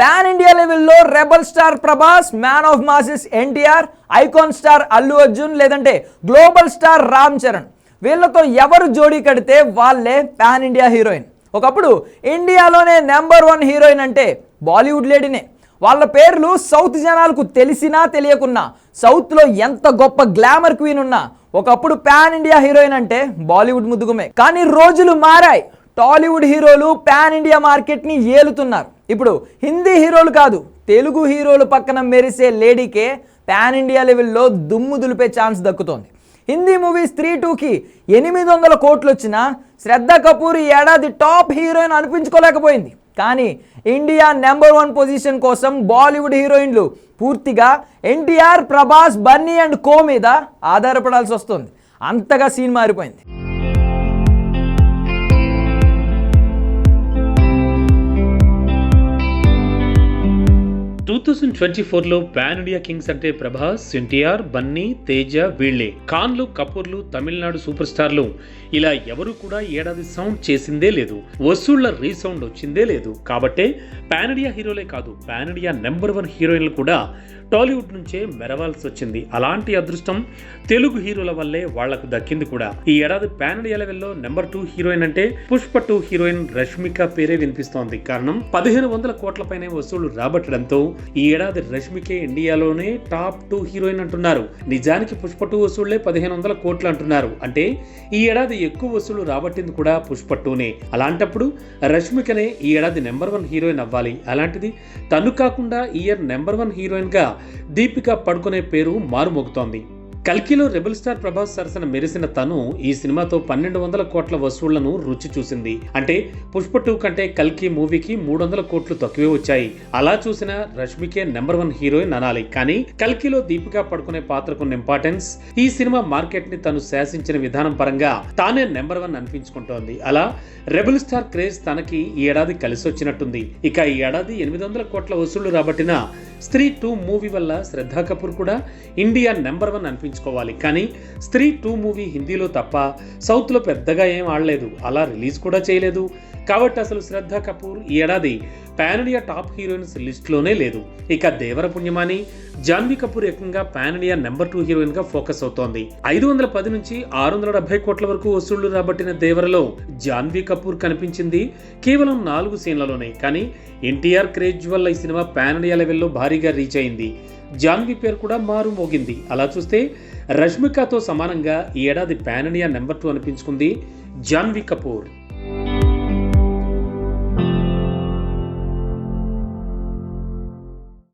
Pan India లెవెల్లో rebel star Prabhas man of masses NTR icon star Allu Arjun లేదంటే global star Ram Charan. వీళ్ళతో ఎవరు జోడీ కడితే వాళ్ళే పాన్ ఇండియా హీరోయిన్. ఒకప్పుడు ఇండియాలోనే నెంబర్ వన్ హీరోయిన్ అంటే బాలీవుడ్ లేడీనే. వాళ్ళ పేర్లు సౌత్ జనాలకు తెలిసినా తెలియకున్నా సౌత్లో ఎంత గొప్ప గ్లామర్ క్వీన్ ఉన్నా ఒకప్పుడు పాన్ ఇండియా హీరోయిన్ అంటే బాలీవుడ్ ముద్దుగుమే. కానీ రోజులు మారాయి. టాలీవుడ్ హీరోలు పాన్ ఇండియా మార్కెట్ని ఏలుతున్నారు. ఇప్పుడు హిందీ హీరోలు కాదు తెలుగు హీరోలు పక్కన మెరిసే లేడీకే పాన్ ఇండియా లెవెల్లో దుమ్ము దులిపే ఛాన్స్ దక్కుతోంది. హిందీ మూవీస్ త్రీ టూకి ఎనిమిది వందల కోట్లు వచ్చినా శ్రద్ధ కపూర్ ఈ ఏడాది టాప్ హీరోయిన్ అనిపించుకోలేకపోయింది. కానీ ఇండియా నెంబర్ వన్ పొజిషన్ కోసం బాలీవుడ్ హీరోయిన్లు పూర్తిగా NTR Prabhas Bunny and co మీద ఆధారపడాల్సి వస్తుంది. అంతగా సీన్ మారిపోయింది. థౌసండ్ ట్వంటీ ట్వంటీ ఫోర్లో పాన్ ఇండియా కింగ్స్ అంటే ప్రభాస్ ఎన్టీఆర్ బన్నీ తేజ వీళ్ళే. ఖాన్లు కపూర్లు తమిళనాడు సూపర్ స్టార్లు ఇలా ఎవరు కూడా ఏడాది సౌండ్ చేసిందే లేదు. వసూళ్ళ రీసౌండ్ వచ్చిందే లేదు. కాబట్టే పాన్ ఇండియా హీరోలే కాదు పాన్ ఇండియా నెంబర్ వన్ హీరోయిన్లు కూడా టాలీవుడ్ నుంచే మెరవాల్సి వచ్చింది. అలాంటి అదృష్టం తెలుగు హీరోల వల్లే వాళ్ళకు దక్కింది కూడా. ఈ ఏడాది పాన్ ఇండియా లెవెల్లో నెంబర్ టూ హీరోయిన్ అంటే పుష్ప టూ హీరోయిన్ రష్మిక పేరే వినిపిస్తోంది. కారణం పదిహేను వందల కోట్ల పైనే వసూళ్ళు రాబట్టడంతో ఈ ఏడాది రష్మికే ఇండియాలోనే టాప్ టూ హీరోయిన్ అంటున్నారు. నిజానికి పుష్ప టూ వసూళ్ళే పదిహేను వందల కోట్లు అంటున్నారు. అంటే ఈ ఏడాది ఎక్కువ వసూళ్ళు రాబట్టింది కూడా పుష్ప టూనే. అలాంటప్పుడు రష్మికనే ఈ ఏడాది నెంబర్ వన్ హీరోయిన్ అవ్వాలి. అలాంటిది తను కాకుండా ఇయర్ నెంబర్ వన్ హీరోయిన్గా దీపిక పడుకునే పేరు మారుమోగుతోంది. కల్కిలో రెబల్ స్టార్ ప్రభాస్ సరసన మెరిసిన తను ఈ సినిమాతో పన్నెండు వందల కోట్ల వసూళ్ళను రుచి చూసింది. అంటే పుష్ప టూ కంటే కల్కి మూవీకి మూడు వందల కోట్లు తక్కువే వచ్చాయి. అలా చూసిన రష్మికే నెంబర్ వన్ హీరోయిన్ అనాలి. కానీ కల్కిలో దీపికా పడుకునే పాత్రకున్న ఇంపార్టెన్స్ ఈ సినిమా మార్కెట్ని తను శాసించిన విధానం పరంగా తానే నెంబర్ వన్ అనిపించుకుంటోంది. అలా రెబల్ స్టార్ క్రేజ్ తనకి ఈ ఏడాది కలిసి వచ్చినట్టుంది. ఇక ఈ ఏడాది ఎనిమిది వందల కోట్ల వసూళ్ళు రాబట్టిన స్త్రీ టూ మూవీ వల్ల శ్రద్ధా కపూర్ కూడా ఇండియా నెంబర్ వన్ అనిపించుకోవాలి కానీ స్త్రీ టూ మూవీ హిందీలో తప్ప సౌత్లో పెద్దగా ఏం ఆడలేదు. అలా రిలీజ్ కూడా చేయలేదు. కాబట్టి అసలు శ్రద్ధా కపూర్ ఈ ఏడాది పాన్ ఇండియా టాప్ హీరోయిన్స్ లిస్ట్లోనే లేదు. ఇక దేవర పుణ్యమాని జాన్వీ కపూర్ ఏకంగా పాన్ ఇండియా నెంబర్ టూ హీరోయిన్గా ఫోకస్ అవుతోంది. ఐదు వందల పది నుంచి ఆరు వందల డెబ్బై కోట్ల వరకు వసూళ్ళు రాబట్టిన దేవరలో జాన్వీ కపూర్ కనిపించింది కేవలం నాలుగు సీన్లలోనే. కానీ ఎన్టీఆర్ క్రేజ్ వల్ల ఈ సినిమా పాన్ ఇండియా లెవెల్లో భారీగా రీచ్ అయింది. జాన్వీ పేరు కూడా మారు మోగింది. అలా చూస్తే రష్మికతో సమానంగా ఈ ఏడాది పాన్ ఇండియా నెంబర్ టూ అనిపించుకుంది జాన్వీ కపూర్.